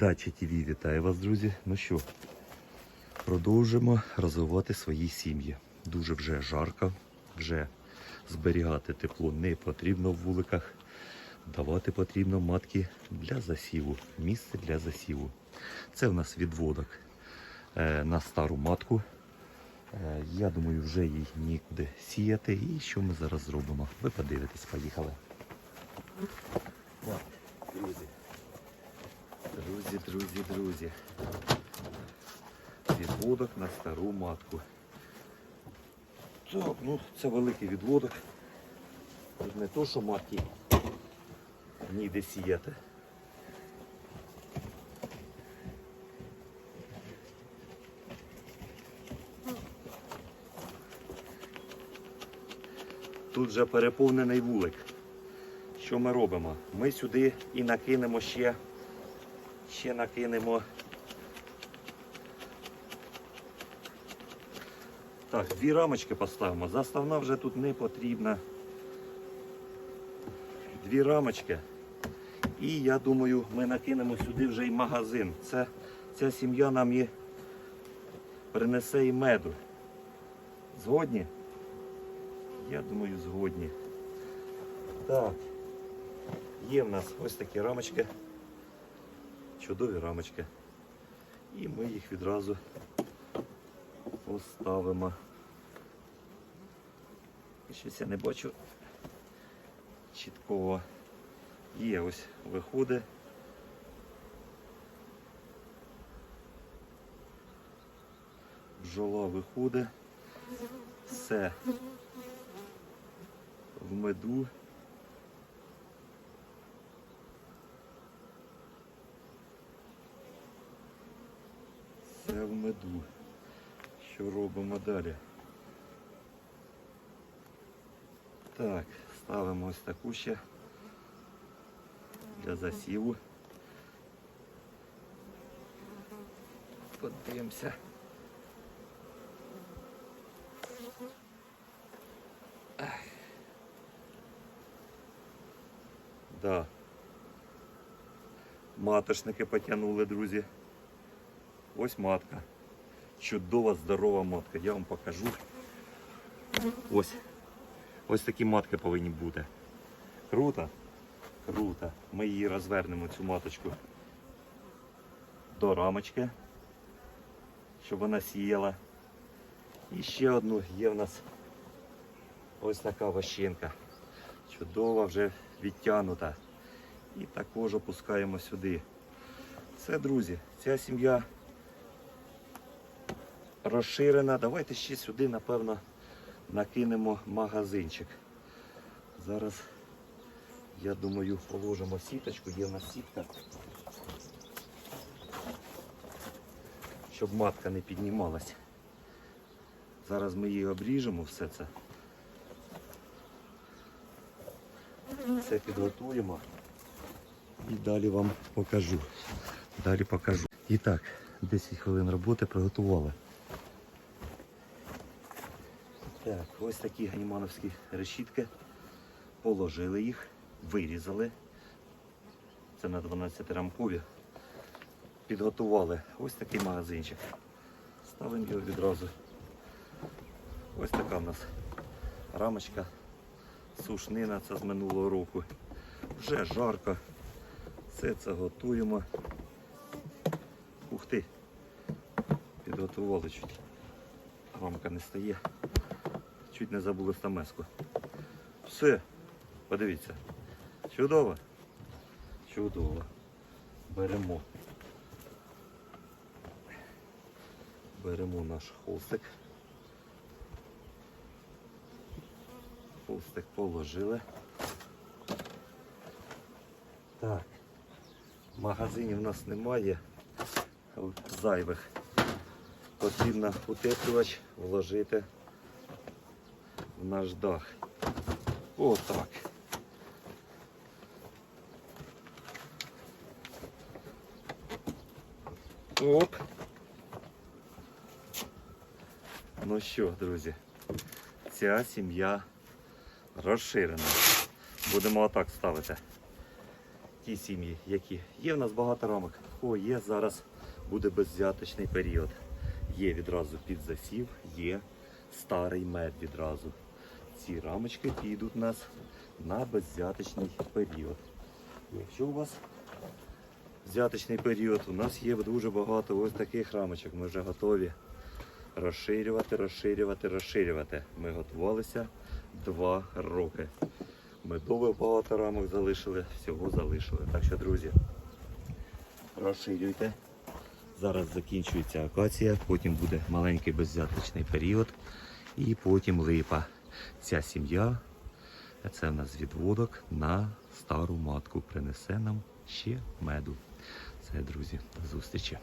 Дача ТВ вітаю вас, друзі. Ну що, продовжимо розвивати свої сім'ї. Дуже вже жарко, вже зберігати тепло не потрібно в вуликах. Давати потрібно матки для засіву, місце для засіву. Це в нас відводок е, на стару матку. Е, я думаю, вже їй нікуди сіяти. І що ми зараз зробимо? Ви подивитесь, поїхали. Так, друзі. Друзі, друзі, друзі. Відводок на стару матку. Так, ну це великий відводок. Тут не то, що матки ніде сіяти. Тут вже переповнений вулик. Що ми робимо? Ми сюди і накинемо ще, ще накинемо. Так, дві рамочки поставимо. Заставна вже тут не потрібна. Дві рамочки. І я думаю, ми накинемо сюди вже і магазин. Це, ця сім'я нам і принесе і меду. Згодні? Я думаю, згодні. Так. Є в нас ось такі рамочки. Чудові рамочки. І ми їх відразу поставимо. Щось я не бачу чіткого. Є ось виходи. Бджола виходить. Все в меду. Меду. Що робимо далі? Так, ставимо ось таку ще для засіву. Подивимося. Да. Маточники потягнули, друзі. Ось матка. Чудова, здорова матка. Я вам покажу. Ось. Ось такі матки повинні бути. Круто? Круто. Ми її розвернемо, цю маточку до рамочки, щоб вона сіяла. І ще одну є в нас ось така ващенка. Чудова вже відтягнута. І також опускаємо сюди. Це, друзі, ця сім'я розширена. Давайте ще сюди, напевно, накинемо магазинчик. Зараз, я думаю, положимо сіточку, є в нас сітка. Щоб матка не піднімалась. Зараз ми її обріжемо все це. Все підготуємо і далі вам покажу. Далі покажу. І так, 10 хвилин роботи приготували. Так, ось такі ганімановські решітки. Положили їх, вирізали. Це на 12 рамкові. Підготували ось такий магазинчик. Ставимо його відразу. Ось така в нас рамочка сушнина, це з минулого року. Вже жарко. Все це готуємо. Ух ти! Підготували чуть. Рамка не стає. Чуть не забули стамеску. Все, подивіться. Чудово. Чудово. Беремо. Беремо наш холстик. Холстик положили. Так. Магазинів у нас немає зайвих. Потрібно утеплювач вложити в наш дах. Отак. Оп. Ну що, друзі, ця сім'я розширена. Будемо отак ставити. такі сім'ї, які є в нас багато рамок. О, є зараз буде беззяточний період. Є відразу під засів, є старий мед відразу. Ці рамочки підуть у нас на беззяточний період. Якщо у вас взяточний період, у нас є дуже багато ось таких рамочок. Ми вже готові розширювати, розширювати, розширювати. Ми готувалися два роки. Медових багато рамок залишили, всього залишили. Так що, друзі, розширюйте. Зараз закінчується акація, потім буде маленький беззяточний період і потім липа. Ця сім'я, це в нас відводок на стару матку, принесе нам ще меду. Це, друзі, до зустрічі.